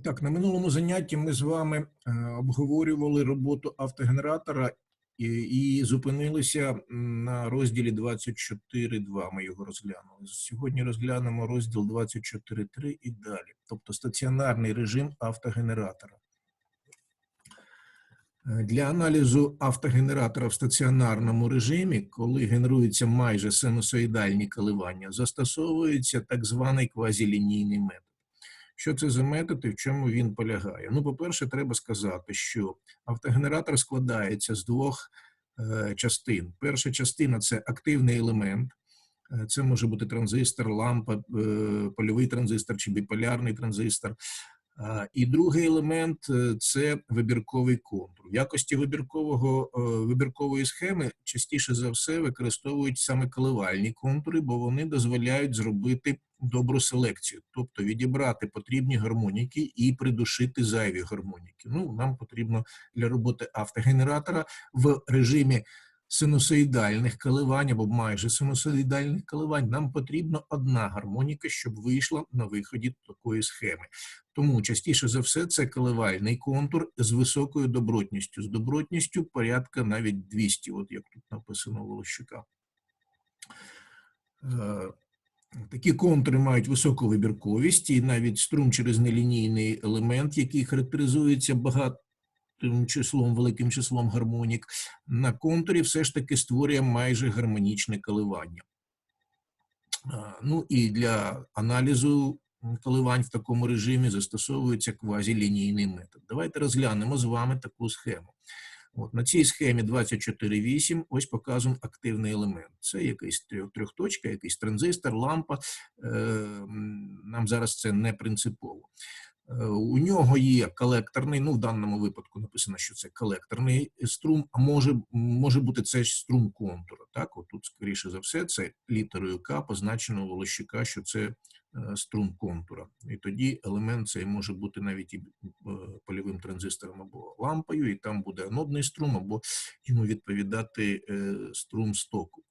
Так, на минулому занятті ми з вами е, обговорювали роботу автогенератора і, і зупинилися на розділі 24.2. Ми його розглянули. Сьогодні розглянемо розділ 24.3 і далі, тобто стаціонарний режим автогенератора. Е, Для аналізу автогенератора в стаціонарному режимі, коли генеруються майже синусоїдальні коливання, застосовується так званий квазілінійний метод. Що це за метод і в чому він полягає? Ну, по-перше, треба сказати, що автогенератор складається з двох е, частин. Перша частина це активний елемент. Е, Це може бути транзистор, лампа, е, польовий транзистор чи біполярний транзистор. І другий елемент це вибірковий контур. В якості вибіркового, вибіркової схеми частіше за все використовують саме коливальні контури, бо вони дозволяють зробити добру селекцію, тобто відібрати потрібні гармоніки і придушити зайві гармоніки. Ну, нам потрібно для роботи автогенератора в режимі синусоїдальних коливань або майже синусоїдальних коливань. Нам потрібна одна гармоніка, щоб вийшла на виході такої схеми. Тому частіше за все це коливальний контур з високою добротністю, з добротністю порядка навіть 200, от як тут написано Волощука. Такі контури мають високу вибірковість, і навіть струм через нелінійний елемент, який характеризується багатим числом, великим числом гармонік, на контурі все ж таки створює майже гармонічне коливання. Ну і для аналізу коливань в такому режимі застосовується квазілінійний метод. Давайте розглянемо з вами таку схему. От, на цій схемі 24.8 ось показан активний елемент. Це якийсь трьох- трьохточка, якийсь транзистор, лампа. Е, Нам зараз це не принципово. Е, У нього є колекторний, ну в даному випадку написано, що це колекторний струм, а може, може бути це струм контура. Так, от тут, скоріше за все, це літерою К позначено у Волощука, що це струм контура. І тоді елемент цей може бути навіть і е, польовим транзистором або лампою, і там буде анодний струм, або йому відповідати е, струм стоку.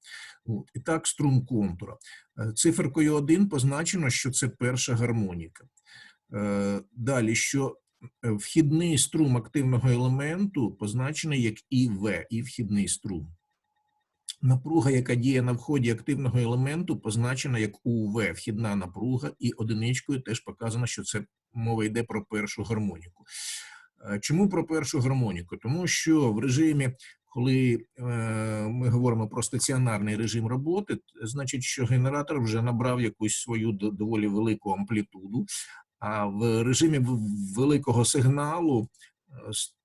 От. І так, струм контура. Е, Циферкою 1 позначено, що це перша гармоніка. Е, Далі, що е, вхідний струм активного елементу позначений як ІВ, і вхідний струм. Напруга, яка діє на вході активного елементу, позначена як УВ, вхідна напруга, і одиничкою теж показано, що це мова йде про першу гармоніку. Е, Чому про першу гармоніку? Тому що в режимі, коли е, ми говоримо про стаціонарний режим роботи, значить, що генератор вже набрав якусь свою доволі велику амплітуду, а в режимі великого сигналу е,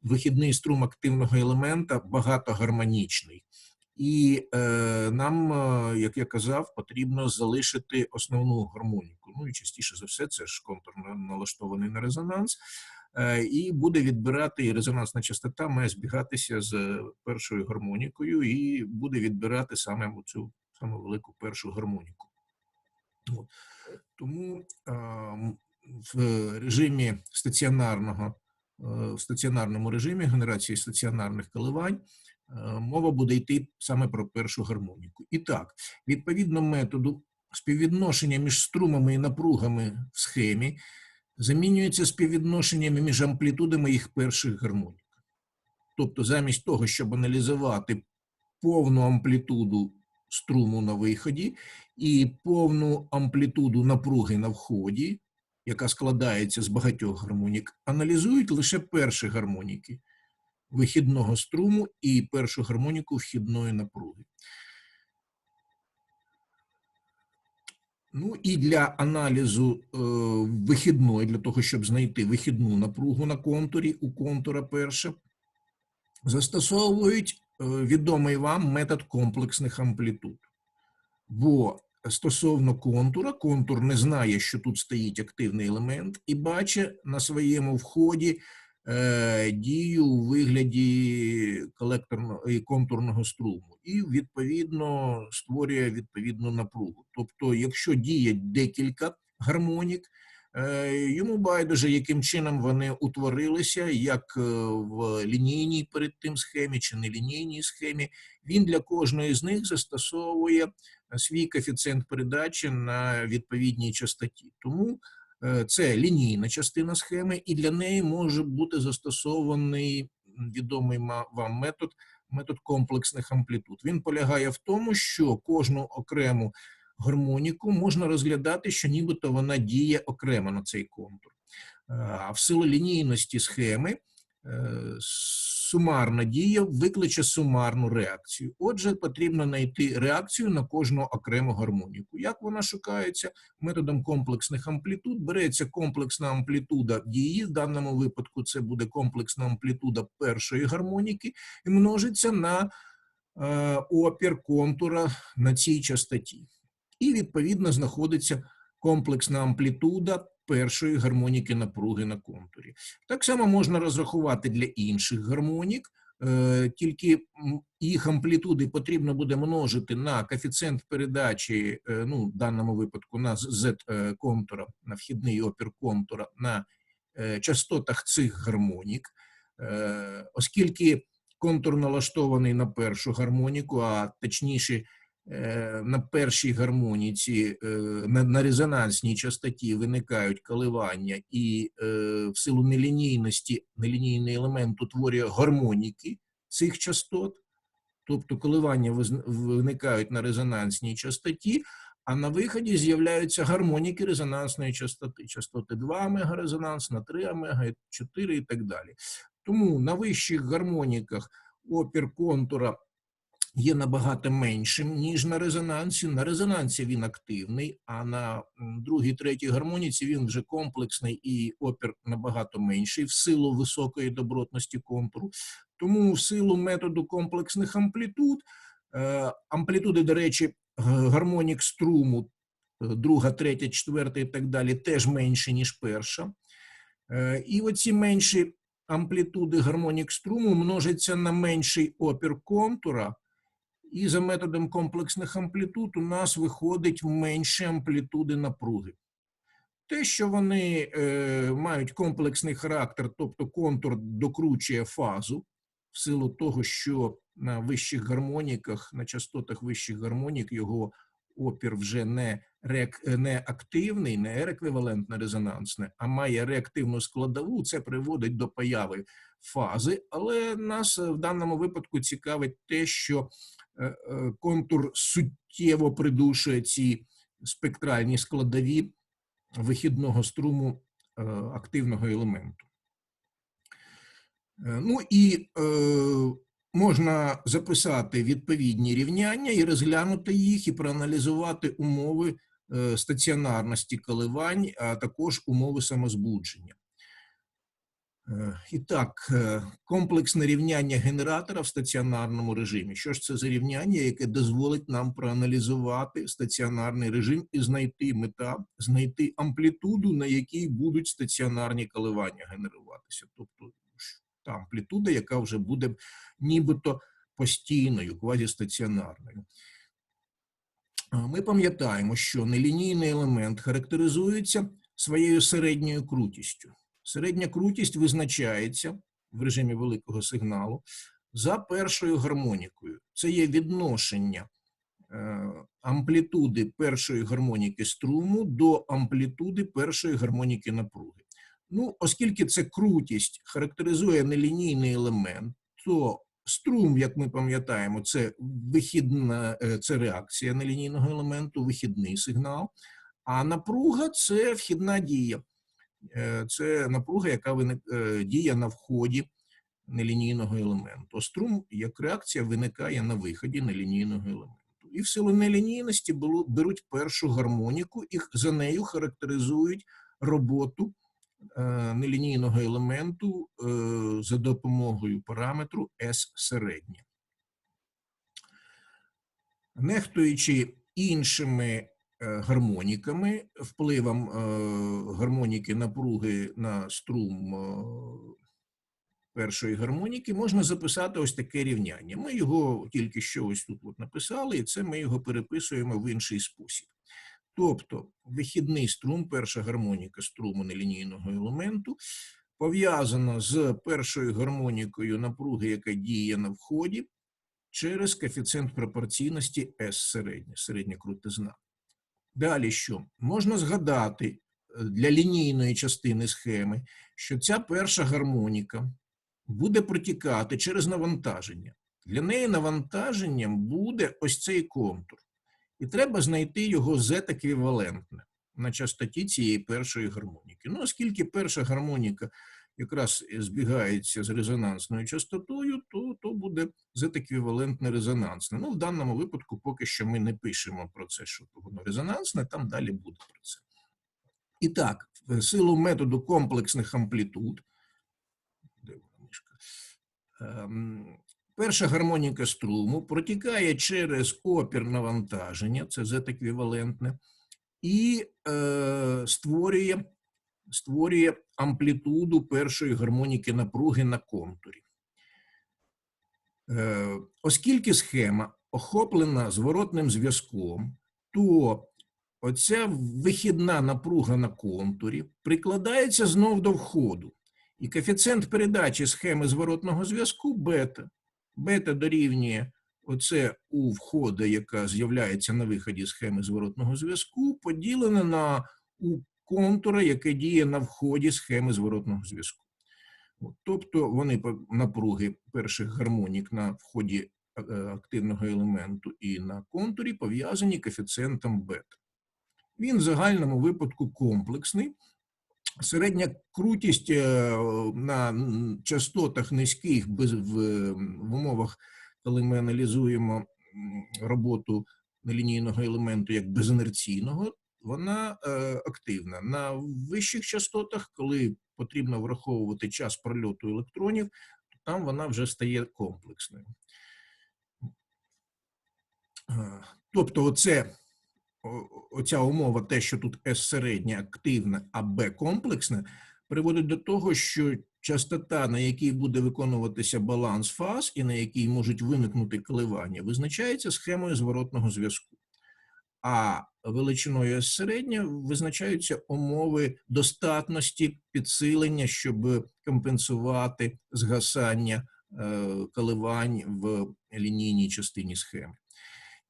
вихідний струм активного елемента багатогармонічний. І е, нам, е, як я казав, потрібно залишити основну гармоніку. Ну і частіше за все, це ж контурно налаштований на резонанс, е, і буде відбирати і резонансна частота має збігатися з першою гармонікою, і буде відбирати саме цю саму велику першу гармоніку. От. Тому е, в режимі стаціонарного, е, в стаціонарному режимі генерації стаціонарних коливань мова буде йти саме про першу гармоніку. І так, відповідно методу співвідношення між струмами і напругами в схемі замінюється співвідношеннями між амплітудами їх перших гармонік. Тобто, замість того, щоб аналізувати повну амплітуду струму на виході і повну амплітуду напруги на вході, яка складається з багатьох гармонік, аналізують лише перші гармоніки вихідного струму і першу гармоніку вхідної напруги. Ну і для аналізу е, вихідної, для того, щоб знайти вихідну напругу на контурі, у контура перша, застосовують е, відомий вам метод комплексних амплітуд. Бо стосовно контура, контур не знає, що тут стоїть активний елемент, і бачить на своєму вході дію у вигляді колекторного і контурного струму, і відповідно створює відповідну напругу. Тобто, якщо діє декілька гармонік, е, йому байдуже, яким чином вони утворилися, як е, в лінійній перед тим схемі чи нелінійній схемі, він для кожної з них застосовує свій коефіцієнт передачі на відповідній частоті. Тому Е, Це лінійна частина схеми, і для неї може бути застосований відомий вам метод, метод комплексних амплітуд. Він полягає в тому, що кожну окрему гармоніку можна розглядати, що нібито вона діє окремо на цей контур. Е, А в силу лінійності схеми е, сумарна дія викличе сумарну реакцію. Отже, потрібно знайти реакцію на кожну окрему гармоніку. Як вона шукається? Методом комплексних амплітуд береться комплексна амплітуда дії. В даному випадку це буде комплексна амплітуда першої гармоніки і множиться на е, опір контура на цій частоті. І відповідно знаходиться комплексна амплітуда першої гармоніки напруги на контурі. Так само можна розрахувати для інших гармонік, е, тільки їх амплітуди потрібно буде множити на коефіцієнт передачі, е, ну, в даному випадку на z е, на вхідний опір контура на частотах цих гармонік, оскільки контур налаштований на першу гармоніку, а точніше на першій гармоніці е, на, на резонансній частоті виникають коливання, і е, в силу нелінійності нелінійний елемент утворює гармоніки цих частот, тобто коливання виникають на резонансній частоті, а на виході з'являються гармоніки резонансної частоти. Частоти 2 мегарезонанс, на 3 омега, 4 і так далі. Тому на вищих гармоніках опір контура є набагато меншим, ніж на резонансі. На резонансі він активний, а на другій, третій гармоніці він вже комплексний і опір набагато менший в силу високої добротності контуру. Тому в силу методу комплексних амплітуд, е, амплітуди, до речі, гармонік струму, е, друга, третя, четверта і так далі, теж менші, ніж перша. Е, І оці менші амплітуди гармонік струму множаться на менший опір контура, і за методом комплексних амплітуд у нас виходить менші амплітуди напруги. Те, що вони е, мають комплексний характер, тобто контур докручує фазу, в силу того, що на вищих гармоніках, на частотах вищих гармонік його опір вже не, реак, не активний, не еквівалентно резонансне, а має реактивну складову, це приводить до появи фази. Але нас в даному випадку цікавить те, що контур суттєво придушує ці спектральні складові вихідного струму е, активного елементу. Е, Ну і е, можна записати відповідні рівняння і розглянути їх, і проаналізувати умови е, стаціонарності коливань, а також умови самозбудження. Е, І так, е, комплексне рівняння генератора в стаціонарному режимі. Що ж це за рівняння, яке дозволить нам проаналізувати стаціонарний режим і знайти мета, знайти амплітуду, на якій будуть стаціонарні коливання генеруватися. Тобто та амплітуда, яка вже буде нібито постійною, квазістаціонарною. Ми пам'ятаємо, що нелінійний елемент характеризується своєю середньою крутістю. Середня крутість визначається в режимі великого сигналу за першою гармонікою. Це є відношення е, амплітуди першої гармоніки струму до амплітуди першої гармоніки напруги. Ну, оскільки це крутість характеризує нелінійний елемент, то струм, як ми пам'ятаємо, це вихідна е, це реакція нелінійного елементу, вихідний сигнал, а напруга це вхідна дія. Е, Це напруга, яка е, діє на вході нелінійного елементу. Струм як реакція виникає на виході нелінійного елементу. І в силу нелінійності беруть першу гармоніку і за нею характеризують роботу е, нелінійного елементу за допомогою параметру S середнє. Нехтуючи іншими гармоніками, впливом е, гармоніки напруги на струм е, першої гармоніки, можна записати ось таке рівняння. Ми його тільки що ось тут от написали, і це ми його переписуємо в інший спосіб. Тобто вихідний струм, перша гармоніка струму нелінійного елементу, пов'язана з першою гармонікою напруги, яка діє на вході, через коефіцієнт пропорційності S середня, середня крутизна. Далі що? Можна згадати для лінійної частини схеми, що ця перша гармоніка буде протікати через навантаження. Для неї навантаженням буде ось цей контур. І треба знайти його z-еквівалентне на частоті цієї першої гармоніки. Ну, оскільки перша гармоніка якраз збігається з резонансною частотою, то, то буде z-еквівалентне резонансне. Ну, в даному випадку поки що ми не пишемо про це, що воно резонансне, там далі буде про це. І так, в силу методу комплексних амплітуд, де мишка? Ем, Перша гармоніка струму протікає через опір навантаження, це z-еквівалентне, і е, створює, створює амплітуду першої гармоніки напруги на контурі. Е, оскільки схема охоплена зворотним зв'язком, то оця вихідна напруга на контурі прикладається знов до входу. І коефіцієнт передачі схеми зворотного зв'язку бета. Бета дорівнює оце у входа, яка з'являється на виході схеми зворотного зв'язку, поділене на у контура, яке діє на вході схеми зворотного зв'язку. Тобто вони напруги перших гармонік на вході е, активного елементу і на контурі пов'язані коефіцієнтом бета. Він в загальному випадку комплексний. Середня крутість е, на частотах низьких без, в, в умовах, коли ми аналізуємо роботу нелінійного елементу як безінерційного, вона е, активна. На вищих частотах, коли потрібно враховувати час прольоту електронів, там вона вже стає комплексною. Е, Тобто, оце оця умова, те, що тут S середня активна, а B комплексна, приводить до того, що частота, на якій буде виконуватися баланс фаз і на якій можуть виникнути коливання, визначається схемою зворотного зв'язку. А величиною середня визначаються умови достатності підсилення, щоб компенсувати згасання е, коливань в лінійній частині схеми.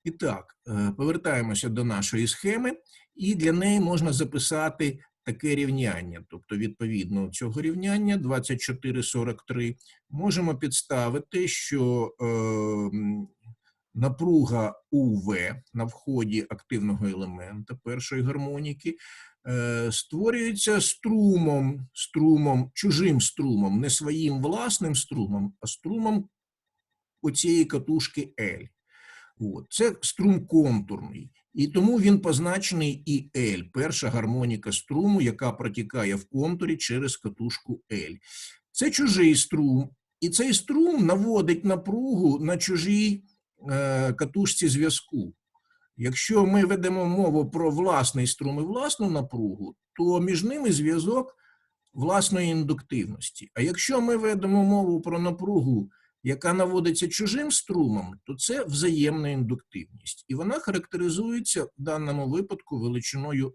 І так, е, повертаємося до нашої схеми, і для неї можна записати таке рівняння. Тобто, відповідно цього рівняння 2443 можемо підставити, що е, напруга УВ на вході активного елемента першої гармоніки е, створюється струмом, струмом, чужим струмом, не своїм власним струмом, а струмом оцієї катушки L. От. Це струм контурний, і тому він позначений і L, перша гармоніка струму, яка протікає в контурі через катушку L. Це чужий струм, і цей струм наводить напругу на чужій катушці зв'язку. Якщо ми ведемо мову про власний струм і власну напругу, то між ними зв'язок власної індуктивності. А якщо ми ведемо мову про напругу, яка наводиться чужим струмом, то це взаємна індуктивність. І вона характеризується в даному випадку величиною.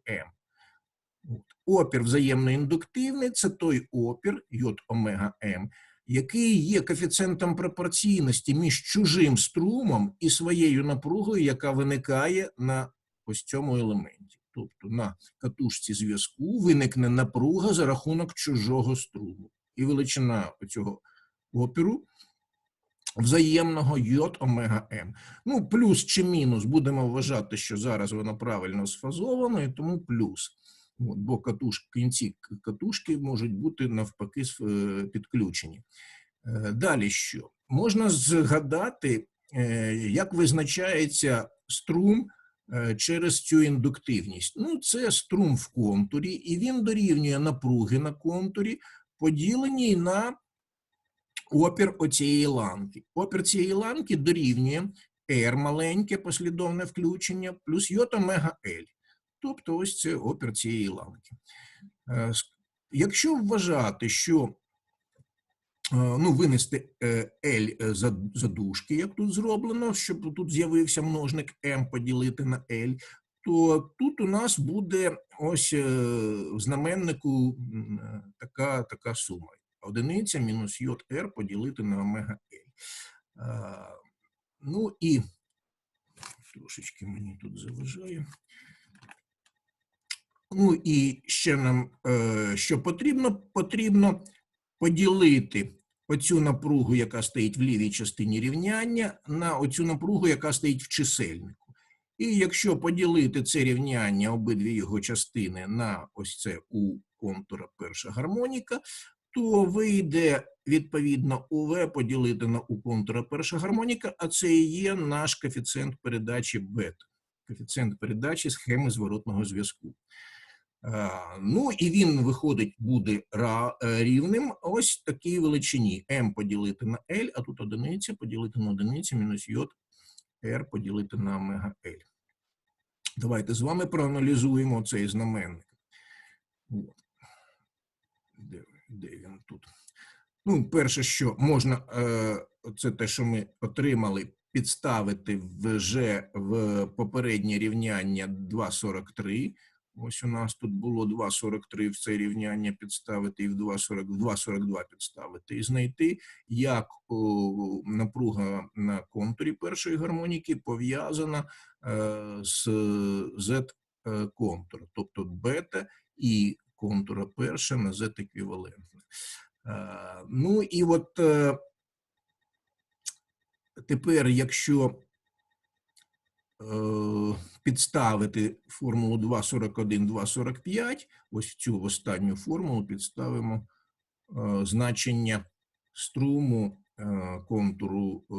От. Опір взаємноіндуктивний це той опір J омега М, який є коефіцієнтом пропорційності між чужим струмом і своєю напругою, яка виникає на ось цьому елементі. Тобто на катушці зв'язку виникне напруга за рахунок чужого струму. І величина цього опіру взаємного йод омега М. Ну, плюс чи мінус будемо вважати, що зараз воно правильно сфазовано, і тому плюс. Бо катуш, кінці катушки можуть бути навпаки е, підключені. Е, Далі що? Можна згадати, е, як визначається струм через цю індуктивність. Ну, це струм в контурі, і він дорівнює напруги на контурі, поділеній на опір оцієї ланки. Опір цієї ланки дорівнює R маленьке послідовне включення плюс йод омега L. Тобто ось це опір цієї ланки. Е, Якщо вважати, що е, ну, винести е, L за, за дужки, як тут зроблено, щоб тут з'явився множник M поділити на L, то тут у нас буде ось в знаменнику така, така сума. Одиниця мінус йод R поділити на омега L. Ну і трошечки мені тут заважає. Ну і ще нам е, що потрібно? Потрібно поділити оцю напругу, яка стоїть в лівій частині рівняння, на оцю напругу, яка стоїть в чисельнику. І якщо поділити це рівняння, обидві його частини на ось це у контура перша гармоніка, то вийде відповідно УВ поділити на у контура перша гармоніка, а це і є наш коефіцієнт передачі бета, коефіцієнт передачі схеми зворотного зв'язку. А, Ну і він виходить, буде е, рівним ось такій величині m поділити на L, а тут одиниця поділити на одиницю мінус йод R поділити на омега L. Давайте з вами проаналізуємо цей знаменник. Де, де він тут? Ну, перше, що можна, е, це те, що ми отримали, підставити вже в попереднє рівняння 2,43. Ось у нас тут було 2,43 в це рівняння підставити і в 2,40 2,42 підставити і знайти, як напруга на контурі першої гармоніки пов'язана е, з z е, тобто бета і контура перша на z еквівалентне. Ну і от е, тепер, якщо підставити формулу 2,41, 2,45, ось цю останню формулу підставимо е, значення струму е, контуру, е,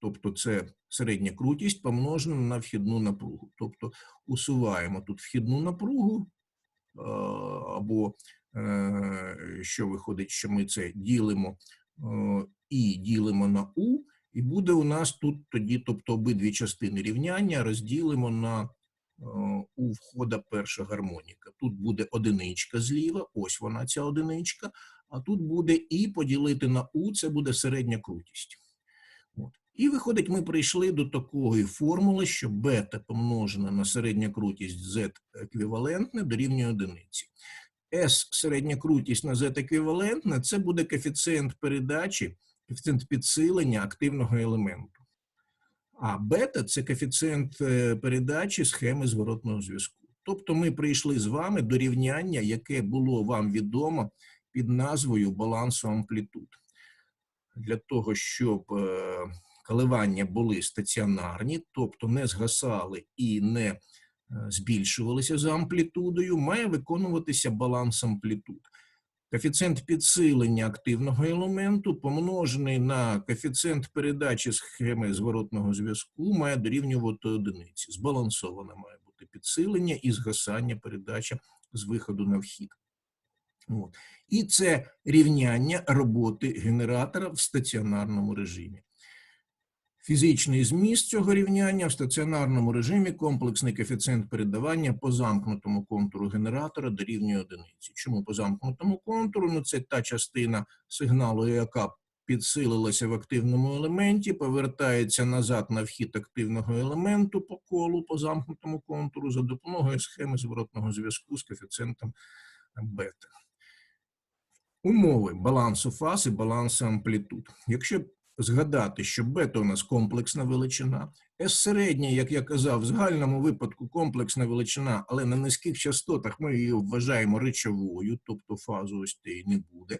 тобто це середня крутість помножена на вхідну напругу. Тобто усуваємо тут вхідну напругу, е, або е, що виходить, що ми це ділимо е, і ділимо на У, і буде у нас тут тоді, тобто обидві частини рівняння розділимо на е, у входа перша гармоніка. Тут буде одиничка зліва, ось вона ця одиничка, а тут буде і поділити на У, це буде середня крутість. От. І виходить, ми прийшли до такої формули, що бета помножена на середня крутість Z еквівалентне дорівнює одиниці. S середня крутість на Z еквівалентне це буде коефіцієнт передачі, коефіцієнт підсилення активного елементу. А бета це коефіцієнт е, передачі схеми зворотного зв'язку. Тобто ми прийшли з вами до рівняння, яке було вам відомо під назвою балансу амплітуд. Для того, щоб е, коливання були стаціонарні, тобто не згасали і не е, збільшувалися за амплітудою, має виконуватися баланс амплітуд. Коефіцієнт підсилення активного елементу помножений на коефіцієнт передачі схеми зворотного зв'язку має дорівнювати одиниці. Збалансоване має бути підсилення і згасання передача з виходу на вхід. От. І це рівняння роботи генератора в стаціонарному режимі. Фізичний зміст цього рівняння в стаціонарному режимі комплексний коефіцієнт передавання по замкнутому контуру генератора дорівнює одиниці. Чому по замкнутому контуру? Ну, це та частина сигналу, яка підсилилася в активному елементі, повертається назад на вхід активного елементу по колу по замкнутому контуру за допомогою схеми зворотного зв'язку з коефіцієнтом бета. Умови балансу фаз і балансу амплітуд. Якщо згадати, що бета у нас комплексна величина, С середня, як я казав, в загальному випадку комплексна величина, але на низьких частотах ми її вважаємо речовою, тобто фазу ось тієї не буде.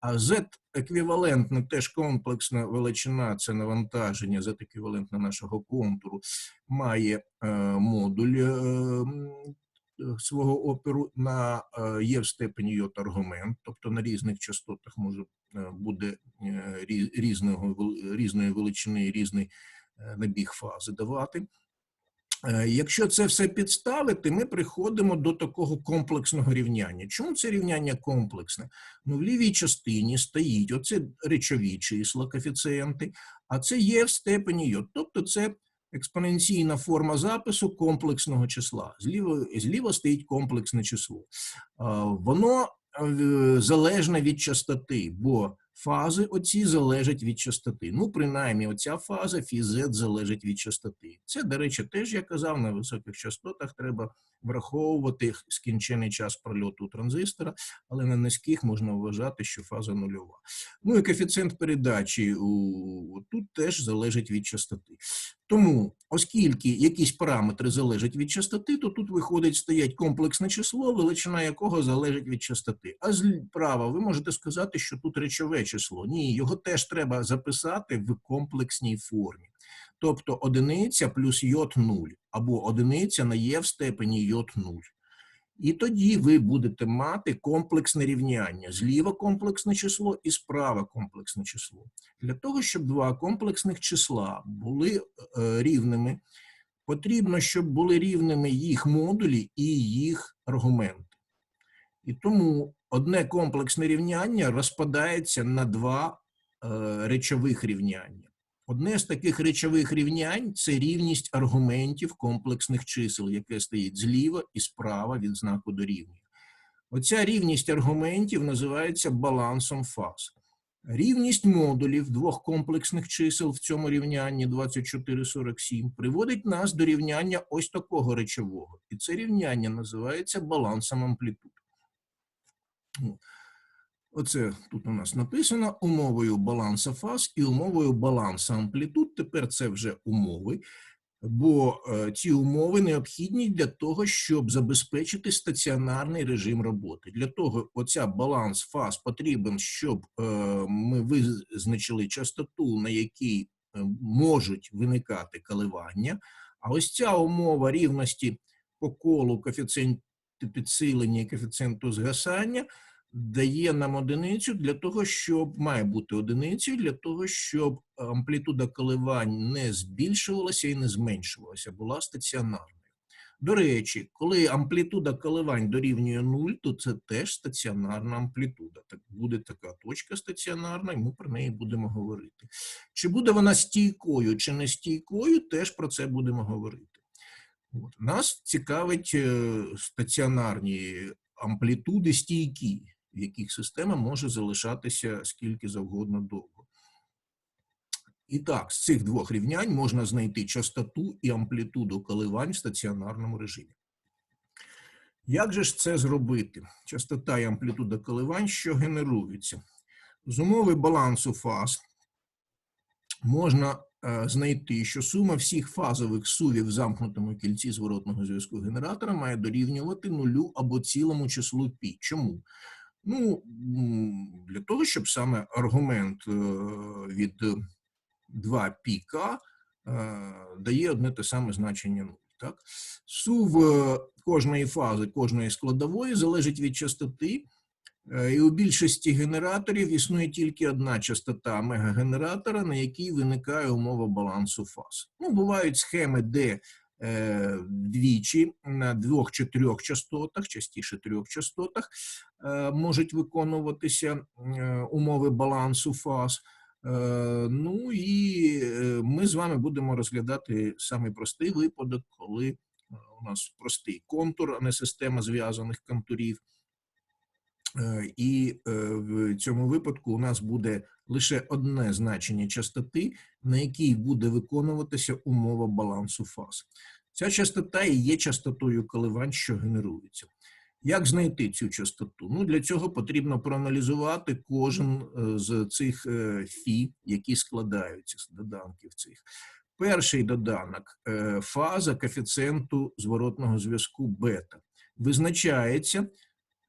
А Z еквівалентна теж комплексна величина, це навантаження, Z еквівалентна нашого контуру, має е, модуль е, свого опіру на е, є в степені йот аргумент, тобто на різних частотах може е, буде е, рі- різного різної величини, різний набіг фази давати. Якщо це все підставити, ми приходимо до такого комплексного рівняння. Чому це рівняння комплексне? Ну, в лівій частині стоїть оце речові числа, коефіцієнти, а це є в степені йод. Тобто це експоненційна форма запису комплексного числа. Зліва, зліва стоїть комплексне число. Воно е, залежне від частоти, бо фази оці залежать від частоти. Ну, принаймні, оця фаза фіз залежить від частоти. Це, до речі, теж я казав, на високих частотах треба враховувати скінчений час прольоту транзистора, але на низьких можна вважати, що фаза нульова. Ну і коефіцієнт передачі тут теж залежить від частоти. Тому, оскільки якісь параметри залежать від частоти, то тут виходить, стоять комплексне число, величина якого залежить від частоти. А зправа ви можете сказати, що тут речове число. Ні, його теж треба записати в комплексній формі. Тобто одиниця плюс йод 0, або одиниця на є в степені йод 0. І тоді ви будете мати комплексне рівняння. Зліва комплексне число і справа комплексне число. Для того, щоб два комплексних числа були е, рівними, потрібно, щоб були рівними їх модулі і їх аргументи. І тому одне комплексне рівняння розпадається на два е, речових рівняння. Одне з таких речових рівнянь це рівність аргументів комплексних чисел, яке стоїть зліва і справа від знаку дорівнює. Оця рівність аргументів називається балансом фаз. Рівність модулів двох комплексних чисел в цьому рівнянні 2447 приводить нас до рівняння ось такого речового. І це рівняння називається балансом амплітуд. Оце тут у нас написано умовою баланса фаз і умовою балансу амплітуд. Тепер це вже умови, бо е, ці умови необхідні для того, щоб забезпечити стаціонарний режим роботи. Для того оця баланс фаз потрібен, щоб е, ми визначили частоту, на якій е, можуть виникати коливання. А ось ця умова рівності по колу коефіцієнту підсилення і коефіцієнту згасання дає нам одиницю для того, щоб має бути одиницею для того, щоб амплітуда коливань не збільшувалася і не зменшувалася, була стаціонарною. До речі, коли амплітуда коливань дорівнює 0, то це теж стаціонарна амплітуда. Так буде така точка стаціонарна, і ми про неї будемо говорити. Чи буде вона стійкою, чи не стійкою, теж про це будемо говорити. От. Нас цікавить е, стаціонарні амплітуди стійкі в яких система може залишатися скільки завгодно довго. І так, з цих двох рівнянь можна знайти частоту і амплітуду коливань в стаціонарному режимі. Як же ж це зробити? Частота і амплітуда коливань, що генеруються? З умови балансу фаз можна е, знайти, що сума всіх фазових сувів в замкнутому кільці зворотного зв'язку генератора має дорівнювати нулю або цілому числу π. Чому? Ну, для того, щоб саме аргумент е, від 2 піка е, дає одне те саме значення 0. Так? Сув е, кожної фази, кожної складової залежить від частоти, і у більшості генераторів існує тільки одна частота мегагенератора, на якій виникає умова балансу фаз. Ну, Бувають схеми, де Е, двічі на двох чи трьох частотах, частіше трьох частотах, е, можуть виконуватися е, умови балансу фаз. Ну і ми з вами будемо розглядати самий простий випадок, коли у нас простий контур, а не система зв'язаних контурів. І в цьому випадку у нас буде лише одне значення частоти, на якій буде виконуватися умова балансу фаз. Ця частота і є частотою коливань, що генерується. Як знайти цю частоту? Ну, Для цього потрібно проаналізувати кожен е, з цих е, фі, які складаються з доданків цих. Перший доданок е, фаза коефіцієнту зворотного зв'язку бета. Визначається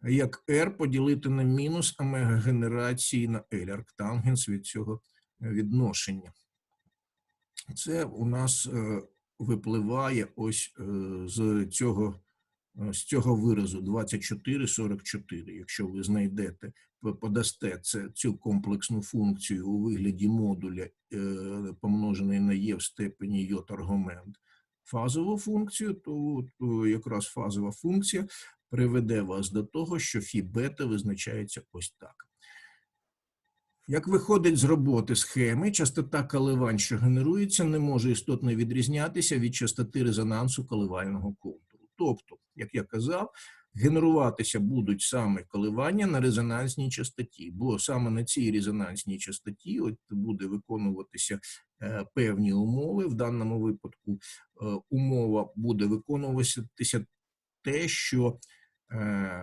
як R поділити на мінус омега генерації на L, арктангенс від цього відношення. Це у нас випливає ось е, з цього з цього виразу 24,44. Якщо ви знайдете, ви подасте це, цю комплексну функцію у вигляді модуля, е, помножений на є в степені йот аргумент, фазову функцію, то, то якраз фазова функція приведе вас до того, що фі бета визначається ось так. Як виходить з роботи схеми, частота коливань, що генерується, не може істотно відрізнятися від частоти резонансу коливального контуру. Тобто, як я казав, генеруватися будуть саме коливання на резонансній частоті, бо саме на цій резонансній частоті от буде виконуватися е, певні умови. В даному випадку е, умова буде виконуватися те, що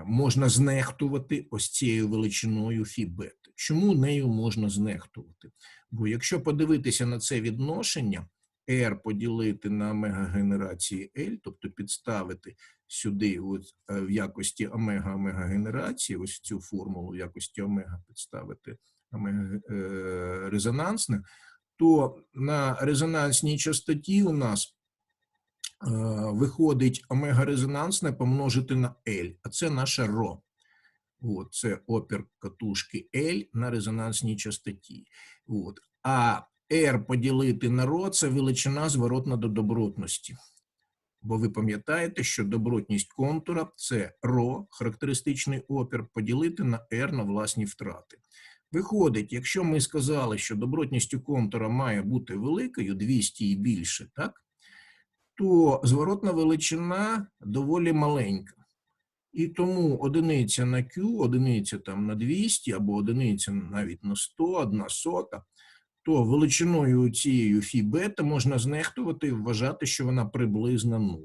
можна знехтувати ось цією величиною фі бета. Чому нею можна знехтувати? Бо якщо подивитися на це відношення, R поділити на омега генерації L, тобто підставити сюди от, е, в якості омега-омега генерації, ось цю формулу в якості омега підставити е, резонансне, то на резонансній частоті у нас е, виходить омега-резонансне помножити на L, а це наша ро. От, це опір катушки L на резонансній частоті. От. А R поділити на ро це величина зворотна до добротності. Бо ви пам'ятаєте, що добротність контура це ро, характеристичний опір, поділити на R на власні втрати. Виходить, якщо ми сказали, що добротність у контура має бути великою, 200 і більше, так, то зворотна величина доволі маленька. І тому одиниця на Q, одиниця там на 200 або одиниця навіть на 100, одна сота, то величиною цією фі бета можна знехтувати і вважати, що вона приблизно 0.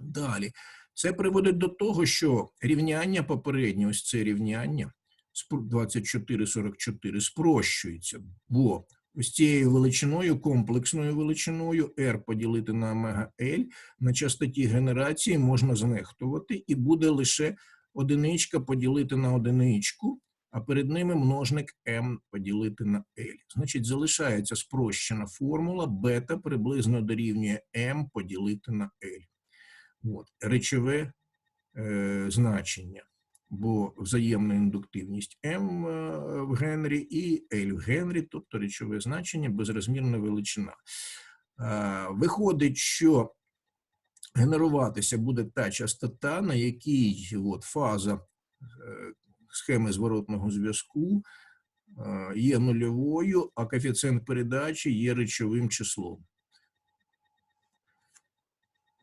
Далі. Це приводить до того, що рівняння попереднє, ось це рівняння, 2444 спрощується, бо ось цією величиною, комплексною величиною R поділити на омега L на частоті генерації можна знехтувати, і буде лише одиничка поділити на одиничку, а перед ними множник m поділити на L. Значить, залишається спрощена формула бета приблизно дорівнює m поділити на L. От, речове е, значення бо взаємна індуктивність М е, в Генрі і L в Генрі, тобто речове значення, безрозмірна величина. Е, Виходить, що генеруватися буде та частота, на якій от, фаза е, схеми зворотного зв'язку є нульовою, а коефіцієнт передачі є речовим числом.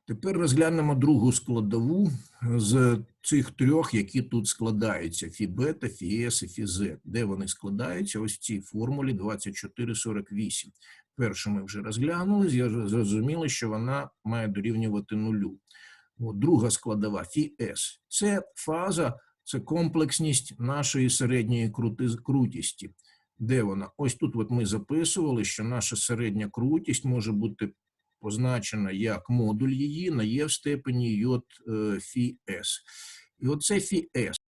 Тепер розглянемо другу складову з цих трьох, які тут складаються: фі бета, фі С і фі З. Де вони складаються? Ось в цій формулі 2448. Першу ми вже розглянули, зрозуміли, що вона має дорівнювати нулю. От, друга складова фі С. Це фаза, це комплексність нашої середньої крутісті. Де вона? Ось тут от ми записували, що наша середня крутість може бути позначена як модуль її на є в степені йод е. І оце фі.